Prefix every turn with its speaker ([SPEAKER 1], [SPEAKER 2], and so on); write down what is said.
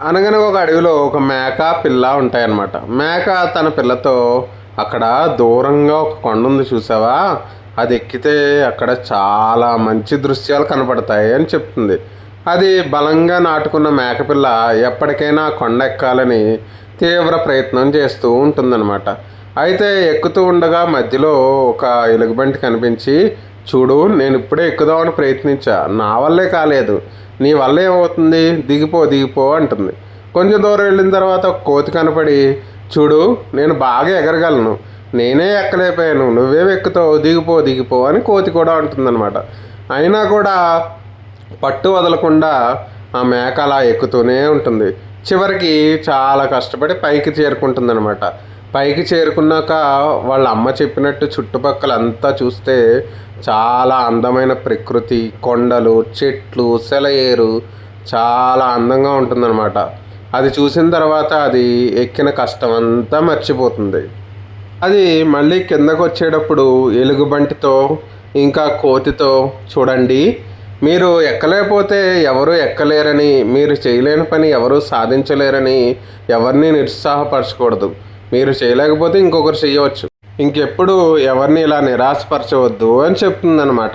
[SPEAKER 1] అనగానే ఒక అడవిలో ఒక మేక పిల్ల ఉంటాయన్నమాట. మేక తన పిల్లతో అక్కడ దూరంగా ఒక కొండ ఉంది చూసావా? అది ఎక్కితే అక్కడ చాలా మంచి దృశ్యాలు కనపడతాయి అని చెప్తుంది. అది బలంగా నాటుకున్న మేకపిల్ల ఎప్పటికైనా కొండ ఎక్కాలని తీవ్ర ప్రయత్నం చేస్తూ ఉంటుందన్నమాట. అయితే ఎక్కుతూ ఉండగా మధ్యలో ఒక ఎలుగుబంటి కనిపించి చూడు నేను ఇప్పుడే ఎక్కుదామని ప్రయత్నించా. నా వల్లే కాలేదు. నీ వల్ల ఏమవుతుంది? దిగిపో దిగిపో అంటుంది. కొంచెం దూరం వెళ్ళిన తర్వాత ఒక కోతి కనపడి చూడు నేను బాగా ఎగరగలను. నేనే ఎక్కలేకపోయాను. నువ్వేం ఎక్కుతావు? దిగిపో దిగిపో అని కోతి కూడా అంటుందన్నమాట. అయినా కూడా పట్టు వదలకుండా ఆ మేక అలా ఎక్కుతూనే ఉంటుంది. చివరికి చాలా కష్టపడి పైకి చేరుకుంటుందన్నమాట. పైకి చేరుకున్నాక వాళ్ళ అమ్మ చెప్పినట్టు చుట్టుపక్కల అంతా చూస్తే చాలా అందమైన ప్రకృతి కొండలు చెట్లు సెలయేరు చాలా అందంగా ఉంటుందన్నమాట. అది చూసిన తర్వాత అది ఎక్కిన కష్టం అంతా మర్చిపోతుంది. అది మళ్ళీ కిందకు వచ్చేటప్పుడు ఎలుగుబంటితో ఇంకా కోతితో చూడండి మీరు ఎక్కలేకపోతే ఎవరు ఎక్కలేరని మీరు చేయలేని పని ఎవరు సాధించలేరని ఎవరిని నిరుత్సాహపరచకూడదు. మీరు చేయలేకపోతే ఇంకొకరు చేయవచ్చు. ఇంకెప్పుడు ఎవరిని ఇలా నిరాశపరచవద్దు అని చెప్తుందన్నమాట.